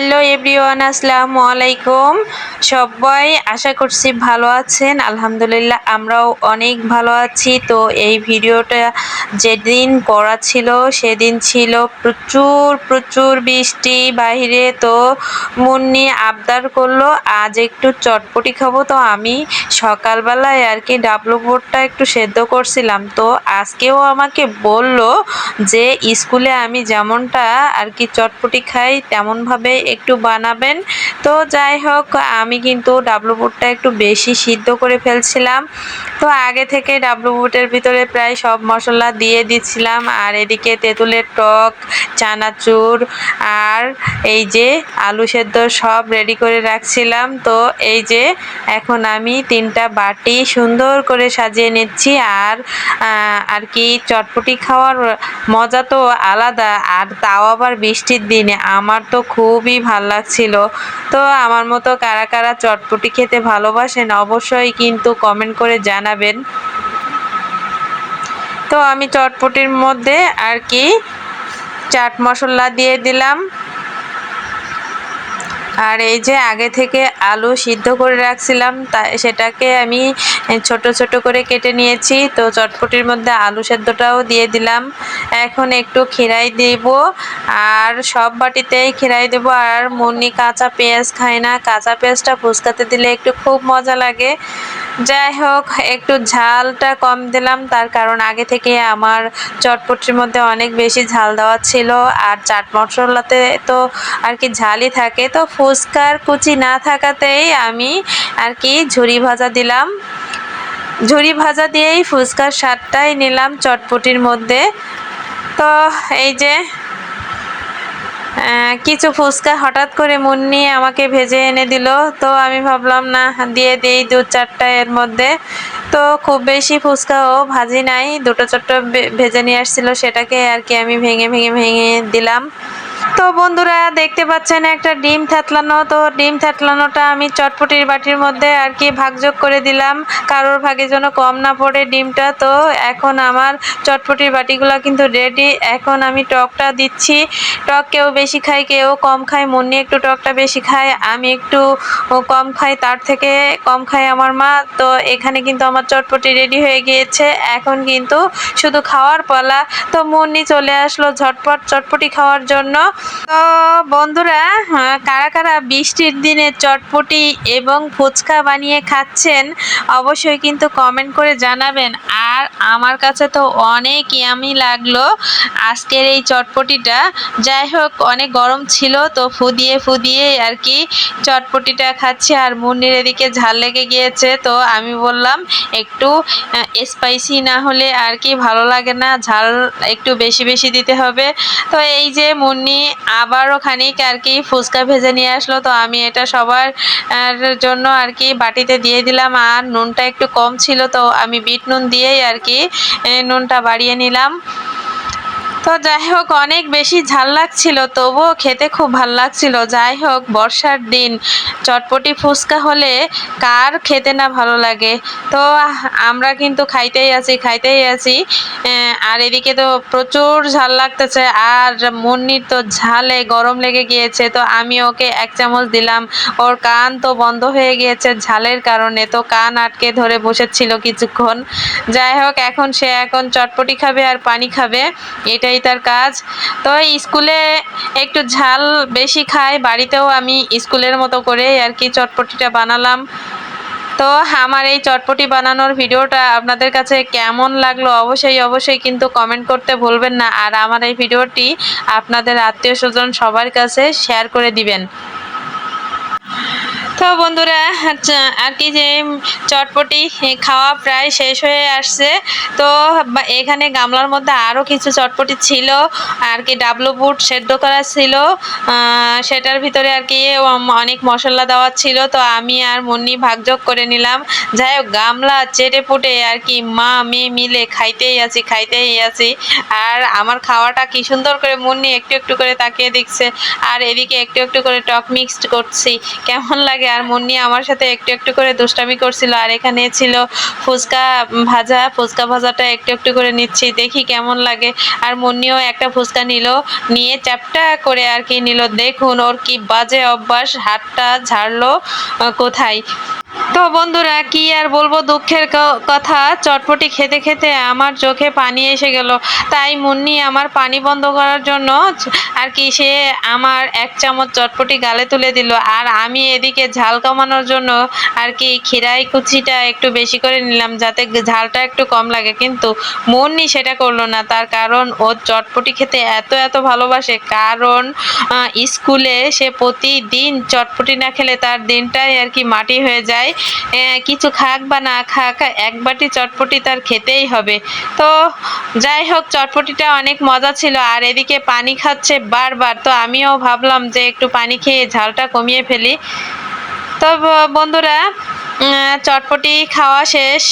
Hello everyone, আসসালামু আলাইকুম। সবাই আশা করছি ভালো আছেন। আলহামদুলিল্লাহ আমরাও অনেক ভালো আছি। তো এই ভিডিওটা যেদিন করা ছিল, সেদিন ছিল প্রচুর প্রচুর বৃষ্টি বাইরে তো মুন্নি আবদার করল, আজ একটু চটপটি খাব। তো আমি সকালবেলায় আর কি ডাবলু বোর্ডটা একটু সেদ্ধ করছিলাম। তো আজকেও আমাকে বলল যে, স্কুলে আমি যেমনটা আর কি চটপটি খাই, তেমনভাবে একটু বানাবেন। তো যাই হোক, আমি কিন্তু ডাবলু বুটটা একটু বেশি সিদ্ধ করে ফেলছিলাম। তো আগে থেকে ডাবলু বুটের ভিতরে প্রায় সব মশলা দিয়ে দিচ্ছিলাম। আর এদিকে তেঁতুলের টক, চানাচুর আর এই যে আলু সেদ্ধ সব রেডি করে রাখছিলাম। তো এই যে এখন আমি তিনটা বাটি সুন্দর করে সাজিয়ে নিচ্ছি। আর আর কি চটপটি খাওয়ার মজা তো আলাদা। আর তাও আবার বৃষ্টির দিনে। আমার তো খুবই ভালো লাগছিল। তো আমার মতো কারা কারা চটপটি খেতে ভালোবাসেন অবশ্যই কিন্তু কমেন্ট করে জানাবেন। তো আমি চটপটির মধ্যে আর কি চাট মশলা দিয়ে দিলাম। আর এই যে আগে থেকে আলু সিদ্ধ করে রাখছিলাম, তা সেটাকে আমি ছোট ছোট করে কেটে নিয়েছি। তো চটপটির মধ্যে আলু সেদ্ধটাও দিয়ে দিলাম। এখন একটু খিরাই দেব। আর সব বাটিতেই খিরাই দেব। আর মুন্নি কাঁচা পেঁয়াজ খায় না। কাঁচা পেঁয়াজটা ফুচকাতে দিলে একটু খুব মজা লাগে। যাই হোক, একটু ঝালটা কম দিলাম। তার কারণ আগে থেকে আমার চটপটির মধ্যে অনেক বেশি ঝাল দেওয়া ছিল। আর চাট মশলাতে তো আর কি ঝালই থাকে। তো ফুচকার কুচি না থাকাতেই আমি আর কি ঝুরি ভাজা দিলাম। ঝুরি ভাজা দিয়েই ফুচকার স্বাদটাই নিলাম চটপটির মধ্যে। তো এই যে কিছু ফুচকা হঠাৎ করে মুন্নি আমাকে ভেজে এনে দিল। তো আমি ভাবলাম, না, দিয়ে দিই দু চারটা এর মধ্যে। তো খুব বেশি ফুচকাও ভাজি নাই। দুটো চারটা ভেজে নিয়ে আসছিল, সেটাকে আর কি আমি ভেঙে ভেঙে ভেঙে দিলাম। তো বন্ধুরা, দেখতে পাচ্ছেন একটা ডিম থাতলানো। তো ডিম থাতলানোটা আমি চটপটির বাটির মধ্যে আর কি ভাগযোগ করে দিলাম। কারোর ভাগে যেন কম না পড়ে ডিমটা। তো এখন আমার চটপটির বাটিগুলো কিন্তু রেডি এখন আমি টকটা দিচ্ছি। টক কেউ বেশি খায়, কেউ কম খায়। মুন্নি একটু টকটা বেশি খায়, আমি একটু কম খাই। তার থেকে কম খায় আমার মা। তো এখানে কিন্তু আমার চটপটি রেডি হয়ে গিয়েছে। এখন কিন্তু শুধু খাওয়ার পালা। তো মুন্নি চলে আসলো ঝটপট চটপটি খাওয়ার জন্য। তো বন্ধুরা কারা কারা বৃষ্টির দিনে চটপটি এবং ফুচকা বানিয়ে খাচ্ছেন, অবশ্যই কিন্তু কমেন্ট করে জানাবেন। আর আমার কাছে তো অনেক ইয়ামি লাগল আজকের এই চটপটিটা। যাই হোক, অনেক গরম ছিল, তো ফুদিয়ে ফুদিয়ে আর কি চটপটিটা খাচ্ছি আর মুন্নির এদিকে ঝাল লেগে গিয়েছে, তো আমি বললাম একটু স্পাইসি না হলে আর কি ভালো লাগে না, ঝাল একটু বেশি বেশি দিতে হবে। তো এই যে মুন্নি আবারও খানিক আর কি ফুচকা ভেজে নিয়ে আসলো, তো আমি এটা সবার জন্য আর কি বাটিতে দিয়ে দিলাম, আর নুনটা একটু কম ছিল, তো আমি বিট নুন দিয়েই আর কি। নুনটা বাড়িয়ে নিলাম। তো যাই হোক, অনেক বেশি ঝাল লাগছিল, তবুও খেতে খুব ভালো লাগছিল। যাই হোক, বর্ষার দিন, চটপটি ফুচকা হলে কার খেতে না ভালো লাগে? তো আমরা কিন্তু খাইতেই আছি খাইতেই আছি। আর এদিকে তো প্রচুর ঝাল লাগতেছে, আর মুন্নির তো ঝালে গরম লেগে গিয়েছে, তো আমি ওকে এক চামচ দিলাম। ওর কান তো বন্ধ হয়ে গিয়েছে ঝালের কারণে, তো কান আটকে ধরে বসেছিল কিছুক্ষণ। যাই হোক, এখন সে এখন চটপটি খাবে আর পানি খাবে এটা এটাই তার কাজ। তো স্কুলে একটু ঝাল বেশি খায়, বাড়িতেও আমি স্কুলের মতো করে আর কি চটপটিটা বানালাম। তো আমার এই চটপটি বানানোর ভিডিওটা আপনাদের কাছে কেমন লাগল অবশ্যই অবশ্যই কিন্তু কমেন্ট করতে ভুলবেন না। আর আমার এই ভিডিওটি আপনাদের আত্মীয় স্বজন সবার কাছে শেয়ার করে দিবেন। তো বন্ধুরা আচ্ছা, আর কি যে চটপটি খাওয়া প্রায় শেষ হয়ে আসছে তো এখানে গামলার মধ্যে আরও কিছু চটপটি ছিল আর কি ডাবলু বুট সেদ্ধ করা ছিল সেটার ভিতরে আর কি অনেক মশলা দেওয়া ছিল তো আমি আর মুন্নি ভাগযোগ করে নিলাম। যাই হোক গামলা চেটে ফুটে আর কি মা মেয়ে মিলে খাইতেই আছি খাইতেই আছি। আর আমার খাওয়াটা কি সুন্দর করে মুন্নি একটু একটু করে তাকিয়ে দেখছে আর এদিকে একটু একটু করে টক মিক্সড করছি কেমন লাগে আর মুন্নি আমার সাথে একটু একটু করে দুষ্টামি করছিল, আর এখানে ছিল ফুচকা ভাজা, ফুচকা ভাজাটা একটু একটু করে নিচ্ছি, দেখি কেমন লাগে। আর মুন্নিও একটা ফুচকা নিল, নিয়ে চ্যাপটা করে আর কি নিল, দেখুন ওর কি বাজে অভ্যাস, হাতটা ঝাড়লো কোথায়? তো বন্ধুরা, কি আর বলব, দুঃখের কথা, চটপটি খেতে খেতে আমার চোখে পানি এসে গেল। তাই মুন্নি আমার পানি বন্ধ করার জন্য আর কি সে আমার এক চামচ চটপটি গালে তুলে দিল। আর আমি এদিকে ঝাল কমানোর জন্য আর কি খিরাই কুচিটা একটু বেশি করে নিলাম যাতে ঝালটা একটু কম লাগে। কিন্তু মুন্নি সেটা করল না। তার কারণ ও চটপটি খেতে এত এত ভালোবাসে। কারণ স্কুলে সে প্রতিদিন চটপটি না খেলে তার দিনটাই আর কি মাটি হয়ে যায়। কিছু খাক বা না খাক, এক বাটি চটপটি তার খেতেই হবে। তো যাই হোক, চটপটিটা অনেক মজা ছিল। আর এদিকে পানি খাচ্ছে বারবার, তো আমিও ভাবলাম যে একটু পানি খেয়ে ঝালটা কমিয়ে ফেলি। তো বন্ধুরা চটপটি খাওয়া শেষ।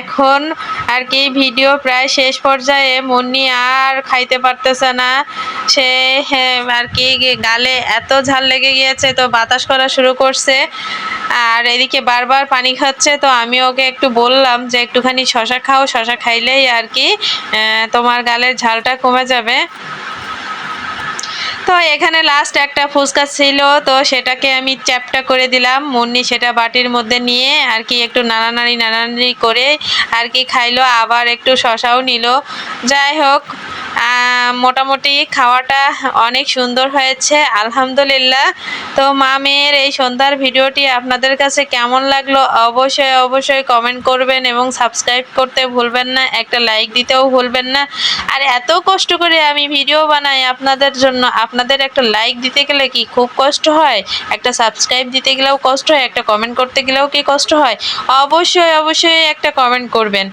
এখন আর কি ভিডিও প্রায় শেষ পর্যায়ে। মুন্নি আর খাইতে পারতেছে না। সে আর কি গালে এত ঝাল লেগে গিয়েছে, তো বাতাস করা শুরু করছে। আর এদিকে বারবার পানি খাচ্ছে, তো আমি ওকে একটু বললাম যে একটুখানি শশা খাও, শশা খাইলেই আর কি তোমার গালের ঝালটা কমে যাবে। তো এখানে লাস্ট একটা ফুচকা ছিল, তো সেটাকে আমি চ্যাপটা করে দিলাম। মুন্নি সেটা বাটির মধ্যে নিয়ে আর কি একটু নাড়ানাড়ি নাড়ানাড়ি করে আর কি খাইলো, আবার একটু শশাও নিল। যাই হোক মোটামুটি খাওয়াটা অনেক সুন্দর হয়েছে, আলহামদুলিল্লাহ। তো মা মেয়ের এই সন্ধ্যার ভিডিওটি আপনাদের কাছে কেমন লাগল অবশ্যই অবশ্যই কমেন্ট করবেন এবং সাবস্ক্রাইব করতে ভুলবেন না, একটা লাইক দিতেও ভুলবেন না। আর এত কষ্ট করে আমি ভিডিও বানাই আপনাদের জন্য, আপনাদের একটা লাইক দিতে গেলে কি খুব কষ্ট হয়? একটা সাবস্ক্রাইব দিতে গেলেও কষ্ট হয়, একটা কমেন্ট করতে গেলেও কি কষ্ট হয়? অবশ্যই অবশ্যই একটা কমেন্ট করবেন।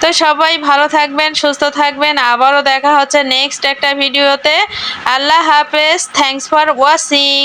তো সবাই ভালো থাকবেন, সুস্থ থাকবেন। আবারও দেখা হচ্ছে নেক্সট একটা ভিডিওতে। আল্লাহ হাফেজ থ্যাংকস ফর ওয়াচিং